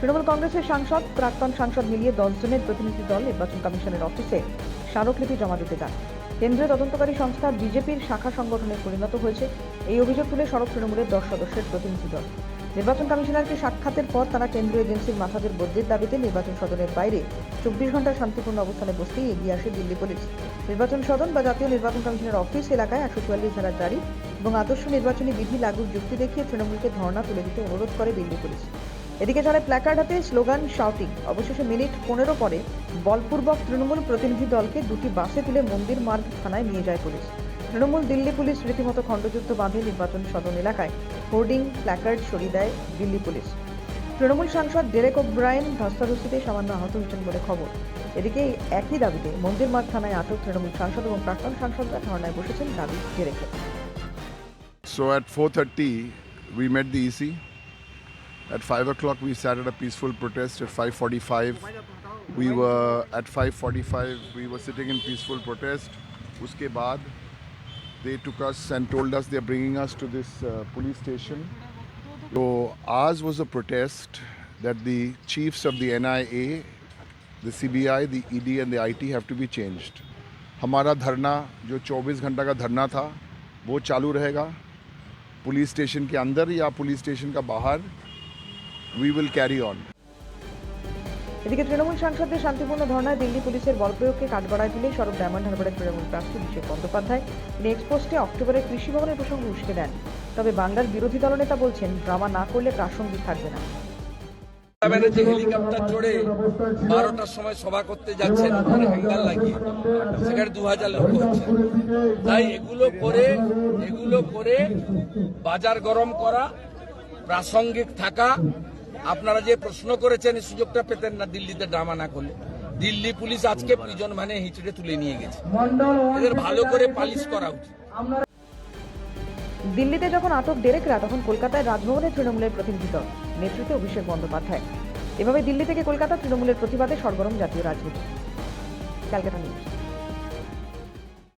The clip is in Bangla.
তৃণমূল কংগ্রেসের সাংসদ, প্রাক্তন সাংসদ মিলিয়ে দশ জনের প্রতিনিধি দল নির্বাচন কমিশনের অফিসে স্মারকলিপি জমা দিতে যান। কেন্দ্রীয় তদন্তকারী সংস্থা বিজেপির শাখা সংগঠনে পরিণত হয়েছে এই অভিযোগ তুলে সড়ক তৃণমূলের দশ সদস্যের প্রতিনিধি দল। নির্বাচন কমিশনারকে সাক্ষাতের পর তারা কেন্দ্রীয় এজেন্সির মাথাদের বদলির দাবিতে নির্বাচন সদনের বাইরে চব্বিশ ঘণ্টার শান্তিপূর্ণ অবস্থানে বসতেই এগিয়ে আসে দিল্লি পুলিশ। নির্বাচন সদন বা জাতীয় নির্বাচন কমিশনের অফিস এলাকায় একশো চুয়াল্লিশ ধারা জারি এবং আদর্শ নির্বাচনী বিধি লাগুর যুক্তি দেখিয়ে তৃণমূলকে ধর্ণা তুলে দিতে অনুরোধ করে দিল্লি পুলিশ। এদিকে চলে প্ল্যাকার্ড হাতে স্লোগান শাউটিং অবশেষে মিনিট পনেরো পরে বলপূর্বক তৃণমূল প্রতিনিধি দলকে দুটি বাসে তুলে মন্দির মার্গ থানায় নিয়ে যায় পুলিশ। তৃণমূল দিল্লি পুলিশ রীতিমতো খণ্ডযুদ্ধ বাঁধে নির্বাচন সদন এলাকায়। হোর্ডিং প্ল্যাকার্ড সরিয়ে দেয় দিল্লি পুলিশ। তৃণমূল সাংসদ ডেরেক ওব্রায়েন ধস্তাধস্তিতে সামান্য আহত হয়েছেন বলে খবর। এদিকে একই দাবিতে মন্দির মার্গ থানায় আটক তৃণমূল সাংসদ এবং প্রাক্তন সাংসদরা ধর্নায় বসেছেন দাবি ডেরেকের। So at 4:30, we met the EC. At 5 o'clock, we started a peaceful protest. At 5:45, we were at 5:45 we were sitting in peaceful protest. Uske baad, they took us and told us they're bringing us to this uh, police station. So ours was a protest that the chiefs of the NIA, the CBI, the ED, and the IT have to be changed. हमारा धरना जो 24 घंटा का धरना था वो चालू रहेगा पुलिस स्टेशन के अंदर या पुलिस स्टेशन का बाहर উই উইল ক্যারি অন এদিকে তৃণমূল সাংসদদের শান্তিপূর্ণ ধর্নায় দিল্লি পুলিশের বলপ্রয়োগকে কাঠগড়ায় তুলে সরব ডায়মন্ড হারবারের তৃণমূল প্রার্থী অভিষেক বন্দ্যোপাধ্যায়। তিনি এক্সপোস্টে অক্টোবরে কৃষি ভবনের প্রসঙ্গ উস্কে দেন। তবে বাংলার বিরোধী দলনেতা বলছেন ড্রামা না করলে প্রাসঙ্গিক থাকবে না। ব্যানার্জি হেলিকপ্টার চড়ে বারোটার সময় সভা করতে যাচ্ছেন ওখানে হ্যাঙ্গার লাগিয়ে। সেখানে দু হাজার লোক হচ্ছে। তাই এগুলো করে এগুলো করে বাজার গরম করা প্রাসঙ্গিক থাকা আপনারা যে প্রশ্ন করেছেন সুযোগটা পেতেন না দিল্লিতে ড্রামা না করলে। দিল্লি পুলিশ আজকে প্রিজন মানে হিচড়ে তুলে নিয়ে গেছে। এদের ভালো করে পালিশ করা উচিত। দিল্লিতে যখন আটক ডেরেকরা তখন কলকাতায় রাজভবনে তৃণমূলের প্রতিনিধি দল নেতৃত্বে অভিষেক বন্দ্যোপাধ্যায়। এভাবে দিল্লি থেকে কলকাতা তৃণমূলের প্রতিবাদে সরগরম জাতীয় রাজনীতি। Calcutta news.